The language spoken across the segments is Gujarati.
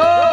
야!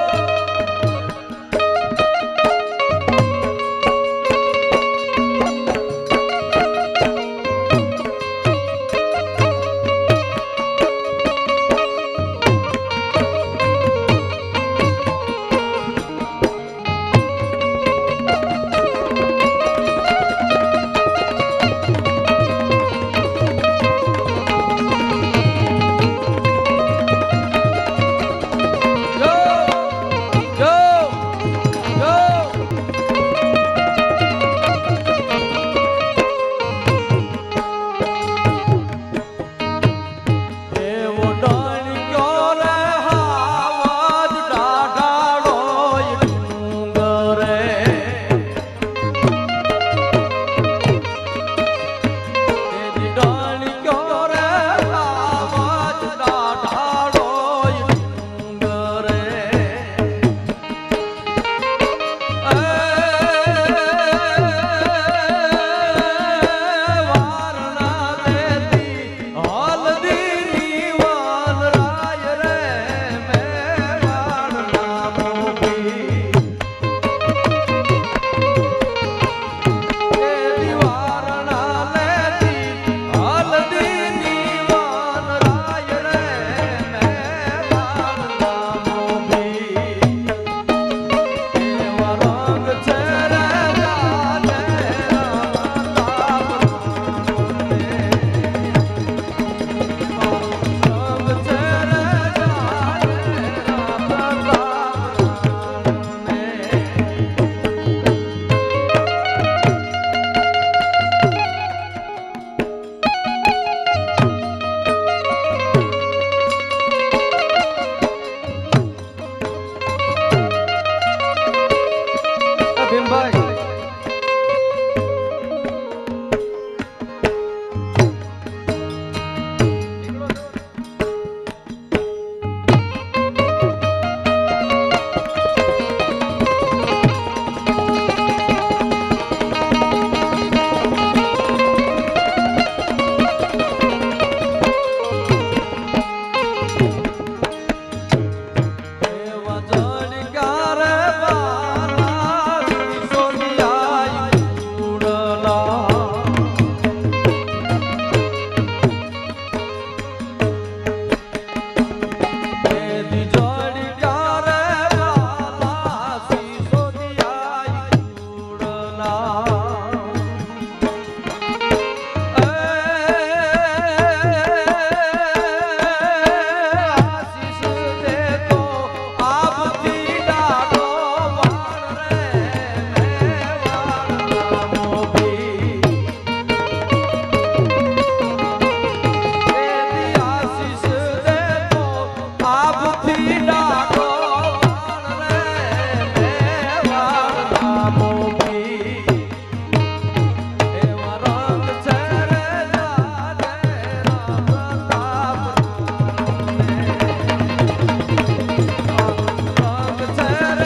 ભીમભાઈ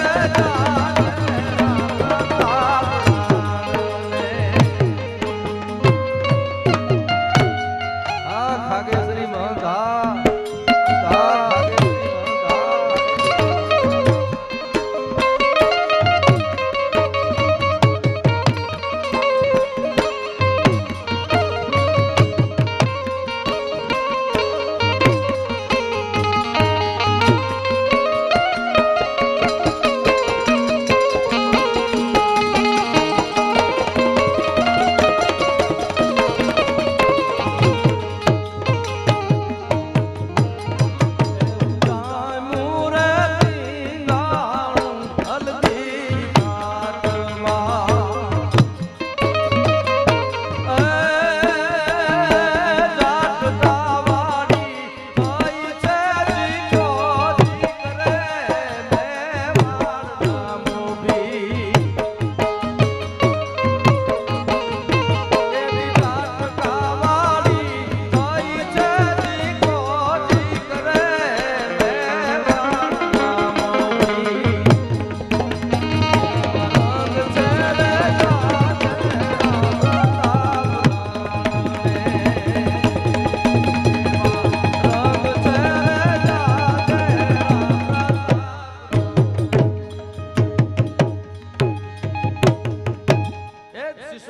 છે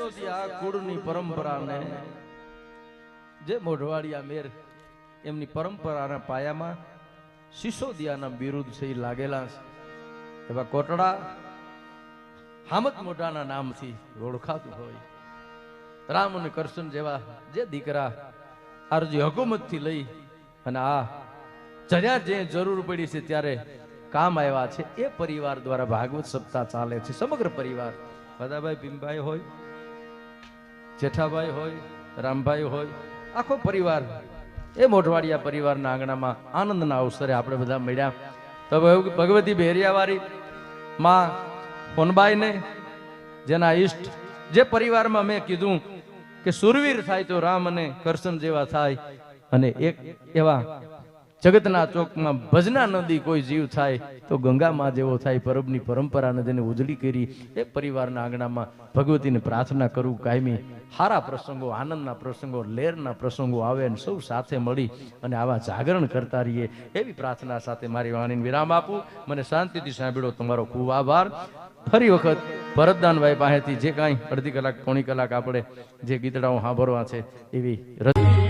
એ આ કુળની પરંપરાને જે મોઢવાડિયા મેર એમની પરંપરાના પાયામાં સિસોદિયાના બિરુદ છે લાગેલા છે. એવા કોટડા હામત મોઢાના નામથી ઓળખાતું હોય. રામ અને કરશન જેવા જે દીકરા આરજી હકુમતથી લઈ અને આ જ્યાં જે જરૂર પડી છે ત્યારે કામ આવ્યા છે એ પરિવાર દ્વારા ભાગવત સપ્તાહ ચાલે છે. સમગ્ર પરિવાર. બધાભાઈ ભીમભાઈ હોય. જેઠાભાઈ હોય, રામભાઈ હોય, આખો પરિવાર, એ મોઢવાડિયા પરિવારના આંગણામાં આનંદના અવસરે આપણે બધા મળ્યા. તો ભગવતી બેરિયાવાળી માં ફોનબાઈને, જેના ઈષ્ટ, જે પરિવારમાં મેં કીધું કે સુરવીર થાય તો રામ અને કરશન જેવા થાય. અને એક એવા જગતના ચોકમાં ભજના નદી કોઈ જીવ થાય તો ગંગામાં જેવો થાય, પરબની પરંપરાને જેને ઉજળી કરી, એ પરિવારના આંગણામાં ભગવતીને પ્રાર્થના કરું, કાયમી સારા પ્રસંગો, આનંદના પ્રસંગો, લેરના પ્રસંગો આવે અને સૌ સાથે મળી અને આવા જાગરણ કરતા રહીએ, એવી પ્રાર્થના સાથે મારી વાણીને વિરામ આપું. મને શાંતિથી સાંભળ્યો તમારો ખૂબ આભાર. ફરી વખત ભરતદાનભાઈ પાસેથી જે કાંઈ અડધી કલાક, પોણી કલાક આપણે જે ગીતડાઓ સાંભળવા છે એવી રજ-